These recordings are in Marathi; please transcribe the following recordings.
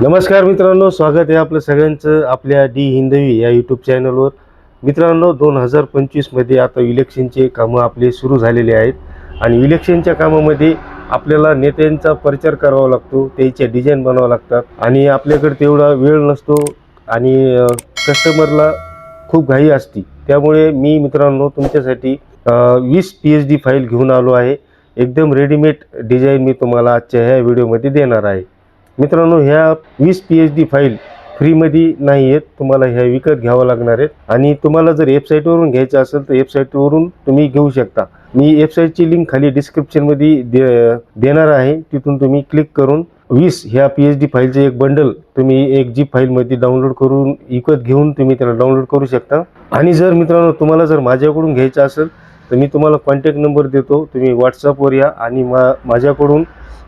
नमस्कार मित्रांनो स्वागत आहे आपलं सगळ्यांचं आपल्या डी हिंदवी या यूट्यूब चॅनलवर मित्रांनो दोन हजार पंचवीसमध्ये आता इलेक्शनचे कामं आपले सुरू झालेले आहेत. आणि इलेक्शनच्या कामामध्ये आपल्याला नेत्यांचा प्रचार करावा लागतो त्याच्या डिझाईन बनवावं लागतात. आणि आपल्याकडे तेवढा वेळ नसतो आणि कस्टमरला खूप घाई असती. त्यामुळे मी मित्रांनो तुमच्यासाठी वीस पी एच डी फाईल घेऊन आलो आहे. एकदम रेडीमेड डिझाईन मी तुम्हाला आजच्या ह्या व्हिडिओमध्ये देणार आहे. मित्रांनो ह्या वीस पी एच डी फाईल फ्रीमध्ये नाही आहेत. तुम्हाला ह्या विकत घ्यावं लागणार आहेत. आणि तुम्हाला जर वेबसाईटवरून घ्यायचं असेल तर वेबसाईटवरून तुम्ही घेऊ शकता. मी वेबसाईटची लिंक खाली डिस्क्रिप्शनमध्ये दे देणार आहे. तिथून तुम्ही क्लिक करून वीस ह्या पी एच डी फाईलचे एक बंडल तुम्ही एक जी फाईलमध्ये डाउनलोड करून विकत घेऊन तुम्ही त्याला डाउनलोड करू शकता. आणि जर मित्रांनो तुम्हाला जर माझ्याकडून घ्यायचं असेल तर मी तुम्हाला कॉन्टॅक्ट नंबर देतो. तुम्ही व्हॉट्सअपवर या आणि मा माझ्याकडून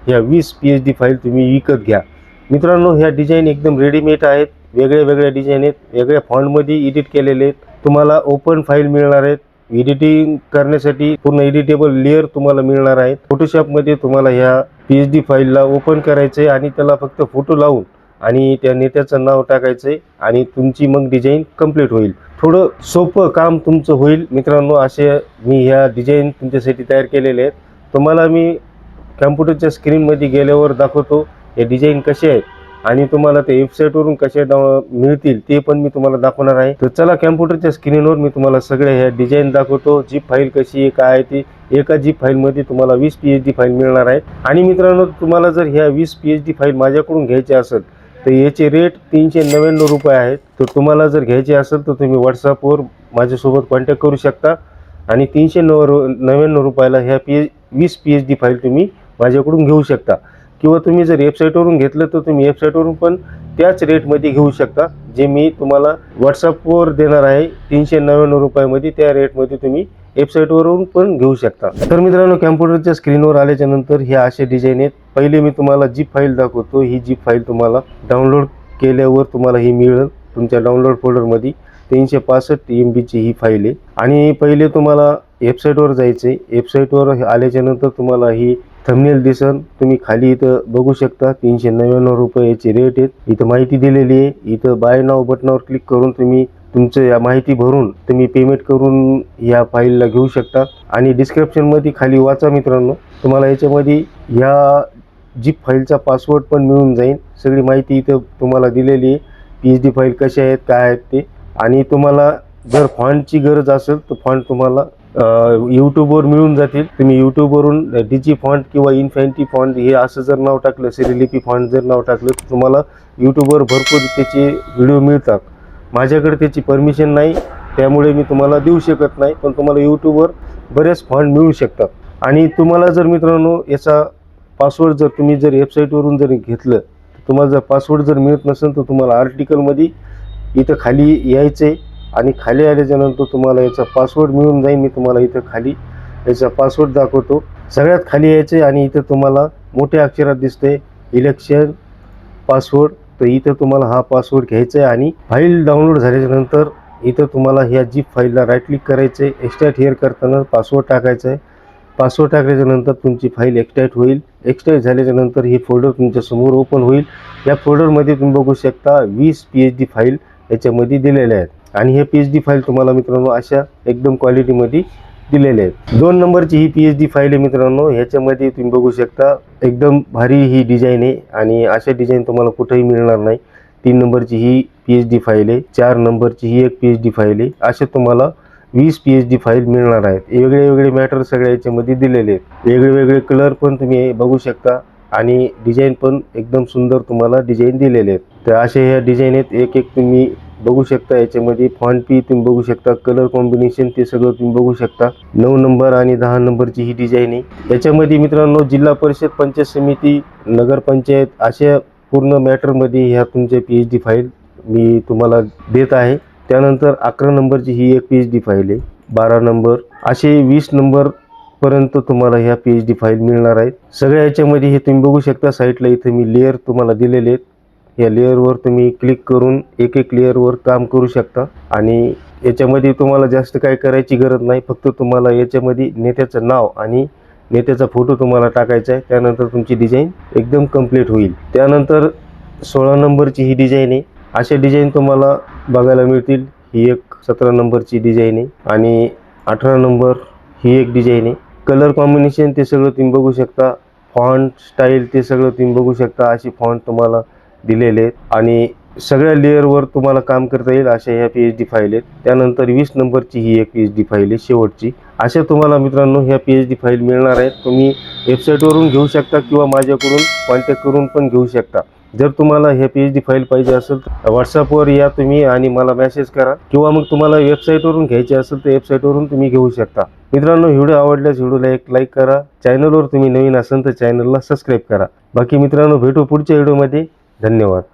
ह्या वीस पी एच डी फाईल तुम्ही विकत घ्या. मित्रांनो ह्या डिझाईन एकदम रेडीमेड आहेत. वेगळ्या वेगळ्या डिझाईन आहेत. वेगळ्या फॉन्टमध्ये एडिट केलेले आहेत. तुम्हाला ओपन फाईल मिळणार आहेत. एडिटिंग करण्यासाठी पूर्ण एडिटेबल लेअर तुम्हाला मिळणार आहेत. फोटोशॉपमध्ये तुम्हाला ह्या पी एच डी फाईलला ओपन करायचं आहे आणि त्याला फक्त फोटो लावून आणि त्या नेत्याचं नाव टाकायचं आहे आणि तुमची मग डिझाईन कंप्लीट होईल. थोडं सोपं काम तुमचं होईल. मित्रांनो असे मी ह्या डिझाईन तुमच्यासाठी तयार केलेले आहेत. तुम्हाला मी कॅम्प्युटरच्या स्क्रीनमध्ये गेल्यावर दाखवतो. हे डिझाईन कसे आहेत आणि तुम्हाला ते वेबसाईटवरून कसे डाव मिळतील ते पण मी तुम्हाला दाखवणार आहे. तर चला कॅम्प्युटरच्या स्क्रीनवर मी तुम्हाला सगळे ह्या डिझाईन दाखवतो. जीप फाईल कशी आहे काय आहे ती एका जीप फाईलमध्ये तुम्हाला वीस पी एच डी फाईल मिळणार आहे आणि मित्रांनो तुम्हाला जर ह्या वीस पी एच डी फाईल माझ्याकडून घ्यायची असेल तर याचे रेट तीनशे नव्याण्णव रुपये आहेत. तर तुम्हाला जर घ्यायचे असेल तर तुम्ही व्हॉट्सअपवर माझ्यासोबत कॉन्टॅक्ट करू शकता. आणि तीनशे नव्व नव्याण्णव रुपयाला ह्या पी एच वीस पी एच डी फाईल तुम्ही माझ्याकडून घेऊ शकता. किंवा तुम्ही जर वेबसाईटवरून घेतलं तर तुम्ही वेबसाईटवरून पण त्याच रेटमध्ये घेऊ शकता जे मी तुम्हाला व्हॉट्सअपवर देणार आहे. तीनशे नव्याण्णव रुपयामध्ये त्या रेटमध्ये तुम्ही वेबसाईटवरून पण घेऊ शकता. तर मित्रांनो कॅम्प्युटरच्या स्क्रीनवर आल्याच्यानंतर हे असे डिझाईन आहेत. पहिले मी तुम्हाला जी फाईल दाखवतो ही जी फाईल तुम्हाला डाउनलोड केल्यावर तुम्हाला ही मिळेल. तुमच्या डाउनलोड फोल्डरमध्ये तीनशे पासष्ट एम बीची ही फाईल आहे. आणि पहिले तुम्हाला वेबसाईटवर जायचं आहे वेबसाईटवर आल्याच्यानंतर तुम्हाला ही थंबनेल दिसन तुम्ही खाली इथं बघू शकता तीनशे नव्याण्णव रुपये रेट आहेत. इथं माहिती दिलेली आहे. इथं बाय नाव बटनावर क्लिक करून तुम्ही तुमचं या माहिती भरून तुम्ही पेमेंट करून या फाईलला घेऊ शकता. आणि डिस्क्रिप्शनमध्ये खाली वाचा मित्रांनो. तुम्हाला याच्यामध्ये ह्या जीप फाईलचा पासवर्ड पण मिळून जाईल सगळी माहिती इथं तुम्हाला दिलेली आहे. पी एच डी फाईल कशा आहेत काय आहेत ते. आणि तुम्हाला जर फॉन्टची गरज असेल तर फॉन्ट तुम्हाला यूट्यूबवर मिळून जातील. तुम्ही यूट्यूबवरून डीजी फॉन्ट किंवा इन्फॅन्टी फॉन्ट हे असं जर नाव टाकलं सिरिलिपी फॉन्ट जर नाव टाकलं तर तुम्हाला यूट्यूबवर भरपूर त्याचे व्हिडिओ मिळतात. माझ्याकडे त्याची परमिशन नाही त्यामुळे मी तुम्हाला देऊ शकत नाही पण तुम्हाला यूट्यूबवर बरेच फॉन्ट मिळू शकतात. आणि तुम्हाला जर मित्रांनो याचा पासवर्ड जर तुम्ही जर वेबसाईटवरून जर घेतलं तर तुम्हाला जर पासवर्ड जर मिळत नसेल तर तुम्हाला आर्टिकलमध्ये इथं खाली यायचं आहे आणि खाली आल्याच्यानंतर तुम्हाला याचा पासवर्ड मिळून जाईल. मी तुम्हाला इथं खाली याचा पासवर्ड दाखवतो. सगळ्यात खाली यायचे आणि इथं तुम्हाला मोठ्या अक्षरात दिसते इलेक्शन पासवर्ड तर इथं तुम्हाला हा पासवर्ड घ्यायचा आहे आणि फाईल डाउनलोड झाल्याच्यानंतर इथं तुम्हाला ह्या जीप फाईलला राईट क्लिक करायचं आहे एक्स्ट्रॅट हेअर करताना पासवर्ड टाकायचा आहे. पासवर्ड टाकल्याच्यानंतर तुमची फाईल एक्स्ट्रॅक्ट होईल. एक्स्ट्रॅक्ट झाल्याच्यानंतर ही फोल्डर तुमच्यासमोर ओपन होईल. या फोल्डरमध्ये तुम्ही बघू शकता वीस पी एच डी फाईल याच्यामध्ये दिलेल्या आहेत. आणि हे पी एच डी फाईल तुम्हाला मित्रांनो अशा एकदम क्वालिटीमध्ये दिलेले आहेत. दोन नंबरची ही पी एच डी फाईल आहे मित्रांनो ह्याच्यामध्ये तुम्ही बघू शकता एकदम भारी ही डिझाईन आहे आणि अशा डिझाईन तुम्हाला कुठेही मिळणार नाही. तीन नंबरची ही पी एच डी फाईल आहे चार नंबरची ही एक पी एच डी फाईल आहे. अशा तुम्हाला वीस पी एच डी फाईल मिळणार आहेत. वेगळे वेगळे मॅटर सगळ्या याच्यामध्ये दिलेले आहेत. वेगळे वेगळे कलर पण तुम्ही बघू शकता आणि डिझाईन पण एकदम सुंदर तुम्हाला डिझाईन दिलेले आहेत. तर असे ह्या डिझाईन आहेत. एक एक तुम्ही बघू शकता याच्यामध्ये फॉन्ट पी तुम्ही बघू शकता कलर कॉम्बिनेशन ते सगळं तुम्ही बघू शकता. नऊ नंबर आणि दहा नंबरची ही डिझाईन आहे. याच्यामध्ये मित्रांनो जिल्हा परिषद पंचायत समिती नगरपंचायत अशा पूर्ण मॅटरमध्ये ह्या तुमच्या पी एच डी फाईल मी तुम्हाला देत आहे. त्यानंतर अकरा नंबरची ही एक पी एच डी फाईल आहे. बारा नंबर असे वीस नंबर पर्यंत तुम्हाला ह्या पी एच डी फाईल मिळणार आहेत. सगळ्या याच्यामध्ये हे तुम्ही बघू शकता. साईटला इथे मी लेअर तुम्हाला दिलेले आहेत. या लेअरवर तुम्ही क्लिक करून एक एक लेअरवर काम करू शकता. आणि याच्यामध्ये तुम्हाला जास्त काय करायची गरज नाही. फक्त तुम्हाला याच्यामध्ये नेत्याचं नाव आणि नेत्याचा फोटो तुम्हाला टाकायचा आहे. त्यानंतर तुमची डिझाईन एकदम कंप्लीट होईल. त्यानंतर सोळा नंबरची ही डिझाईन आहे. अशा डिझाईन तुम्हाला बघायला मिळतील. ही एक सतरा नंबरची डिझाईन आहे. आणि अठरा नंबर ही एक डिझाईन आहे. कलर कॉम्बिनेशन ते सगळं तुम्ही बघू शकता. फॉन्ट स्टाईल ते सगळं तुम्ही बघू शकता. अशी फॉन्ट तुम्हाला दिलेले आहेत. आणि सगळ्या लेअरवर तुम्हाला काम करता येईल अशा ह्या पी एच डी फाईल आहेत. त्यानंतर वीस नंबरची ही एक पी एच डी फाईल आहे शेवटची. अशा तुम्हाला मित्रांनो ह्या पी एच डी फाईल मिळणार आहेत. तुम्ही वेबसाईटवरून घेऊ शकता किंवा माझ्याकडून कॉन्टॅक्ट करून पण घेऊ शकता. जर तुम्हाला हे पी एच डी फाईल पाहिजे असेल तर व्हॉट्सअपवर या तुम्ही आणि मला मेसेज करा. किंवा मग तुम्हाला वेबसाईटवरून घ्यायचे असेल तर वेबसाईटवरून तुम्ही घेऊ शकता. मित्रांनो व्हिडिओ आवडल्यास व्हिडिओला एक लाईक करा. चॅनलवर तुम्ही नवीन असाल तर चॅनलला सबस्क्राईब करा. बाकी मित्रांनो भेटू पुढच्या व्हिडिओमध्ये धन्यवाद.